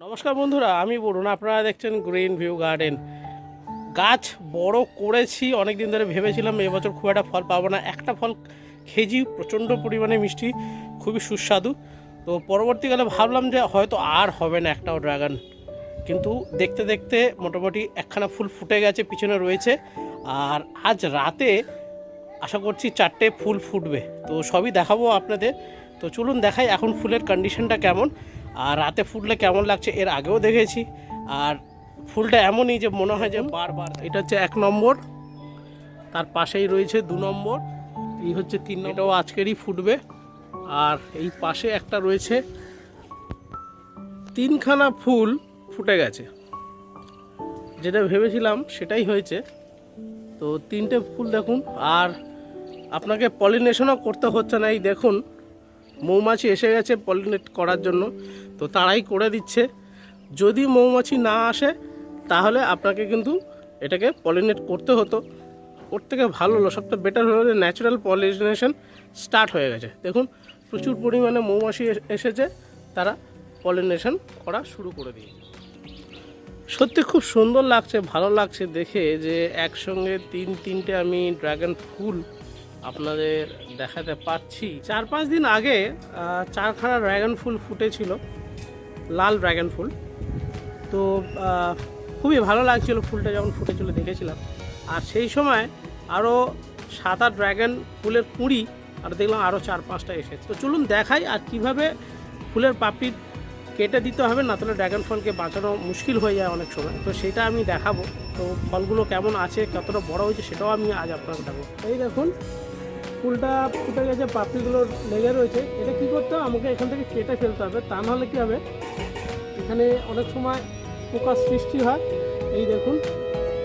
নমস্কার বন্ধুরা, আমি বলুন আপনারা দেখছেন গ্রিন ভিউ গার্ডেন গাছ বড় করেছি অনেক দিন ধরে ভেবেছিলাম এবছর খুব একটা ফল পাবো না। একটা ফল খেজি প্রচণ্ড পরিমাণে মিষ্টি, খুবই সুস্বাদু। তো পরবর্তীকালে ভাবলাম যে হয়তো আর হবে না একটাও ড্রাগন কিন্তু দেখতে দেখতে মোটামুটি একখানা ফুল ফুটে গেছে, পিছনে রয়েছে। আর আজ রাতে আশা করছি চারটে ফুল ফুটবে। তো সবই দেখাবো আপনাদের। তো চলুন দেখাই এখন ফুলের কন্ডিশনটা কেমন। আর রাতে ফুটলে কেমন লাগছে এর আগেও দেখেছি। আর ফুলটা এমনই যে মনে হয় যে বারবার এটা হচ্ছে এক নম্বর। তার পাশেই রয়েছে দু নম্বর। এই হচ্ছে তিন এটাও আজকেরই ফুটবে। আর এই পাশে একটা রয়েছে তিনখানা ফুল ফুটে গেছে। যেটা ভেবেছিলাম সেটাই হয়েছে। তো তিনটে ফুল দেখুন। আর আপনাকে পলিনেশনও করতে হচ্ছে না। এই দেখুন মৌমাছি এসে গেছে পলিনেট করার জন্য, তো তারাই করে দিচ্ছে। যদি মৌমাছি না আসে, তাহলে আপনাকে কিন্তু এটাকে পলিনেট করতে হতো। ওর থেকে ভালো হলো, সবটা বেটার হলো যে ন্যাচারাল পলিনেশন স্টার্ট হয়ে গেছে। দেখুন, প্রচুর পরিমাণে মৌমাছি এসেছে, তারা পলিনেশন করা শুরু করে দিয়েছে। সত্যি খুব সুন্দর লাগছে, ভালো লাগছে দেখে যে একসঙ্গে তিন তিনটে আমি ড্রাগন ফুল আপনাদের দেখাতে পারছি। চার পাঁচ দিন আগে চারখানা ড্র্যাগন ফুল ফুটেছিল, লাল ড্র্যাগন ফুল। তো খুবই ভালো লাগছিল ফুলটা যখন ফুটেছিল দেখেছিলাম। আর সেই সময় আরও সাত আট ড্রাগন ফুলের কুঁড়ি, আর দেখলাম আরও চার পাঁচটা এসেছে। তো চলুন দেখাই আর কীভাবে ফুলের পাপড়ি কেটে দিতে হবে, না তাহলে ড্র্যাগন ফলকে বাঁচানো মুশকিল হয়ে যায় অনেক সময়। তো সেটা আমি দেখাবো। তো ফলগুলো কেমন আছে, কতটা বড় হয়েছে সেটাও আমি আজ আপনাকে দেখাবো। এই দেখুন ফুলটা ফুটে গেছে, পাপড়িগুলো লেগে রয়েছে। এটা কি করতে হবে? আমাকে এখান থেকে কেটে ফেলতে হবে। তা নাহলে কী হবে? এখানে অনেক সময় পোকার সৃষ্টি হয়। এই দেখুন,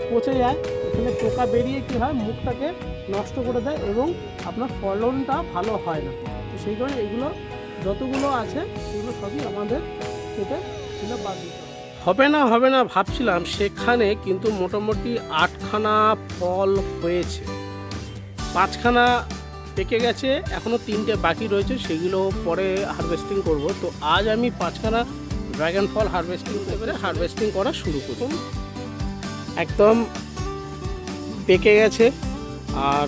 পচে যায়। এখানে পোকা বেরিয়ে কি হয়? মুখটাকে নষ্ট করে দেয় এবং আপনার ফলনটা ভালো হয় না। তো সেই কারণে এগুলো যতগুলো আছে সেগুলো সবই আমাদের কেটে ফেলে বাদ দিতে হবে। হবে না হবে না, ভাবছিলাম। সেখানে কিন্তু মোটামুটি আটখানা ফল হয়েছে। পাঁচখানা পেকে গেছে এখনও তিনটে বাকি রয়েছে, সেগুলো পরে হারভেস্টিং করব। তো আজ আমি পাঁচখানা ড্রাগন ফল হারভেস্টিং করে হারভেস্টিং করা শুরু করব একদম পেকে গেছে, আর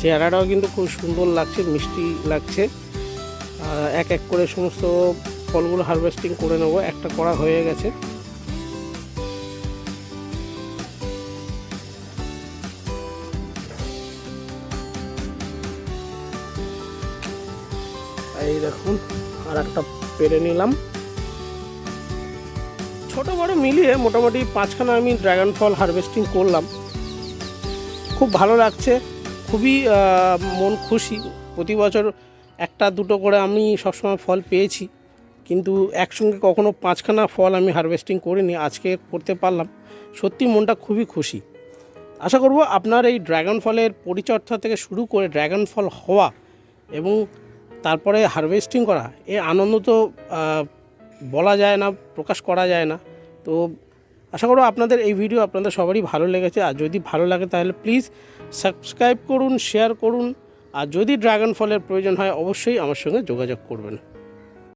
চেহারাটাও কিন্তু খুব সুন্দর লাগছে, মিষ্টি লাগছে। এক এক করে সমস্ত ফলগুলো হারভেস্টিং করে নেব, একটা করা হয়ে গেছে। এই দেখুন আর একটা পেরে নিলাম। ছোট বড় মিলিয়ে মোটামুটি পাঁচখানা আমি ড্রাগন ফল হারভেস্টিং করলাম। খুব ভালো লাগছে, খুবই মন খুশি। প্রতি বছর একটা দুটো করে আমি সবসময় ফল পেয়েছি, কিন্তু একসঙ্গে কখনো পাঁচখানা ফল আমি হারভেস্টিং করিনি, আজকে করতে পারলাম। সত্যি মনটা খুবই খুশি। আশা করব আপনার এই ড্রাগন ফলের পরিচর্যা থেকে শুরু করে ড্রাগন ফল হওয়া এবং তারপরে হারভেস্টিং করা, এ আনন্দ তো বলা যায় না, প্রকাশ করা যায় না। তো আশা করব আপনাদের এই ভিডিও আপনাদের সবারই ভালো লেগেছে। আর যদি ভালো লাগে তাহলে প্লিজ সাবস্ক্রাইব করুন শেয়ার করুন। আর যদি ড্রাগন ফলের প্রয়োজন হয়, অবশ্যই আমার সঙ্গে যোগাযোগ করবেন।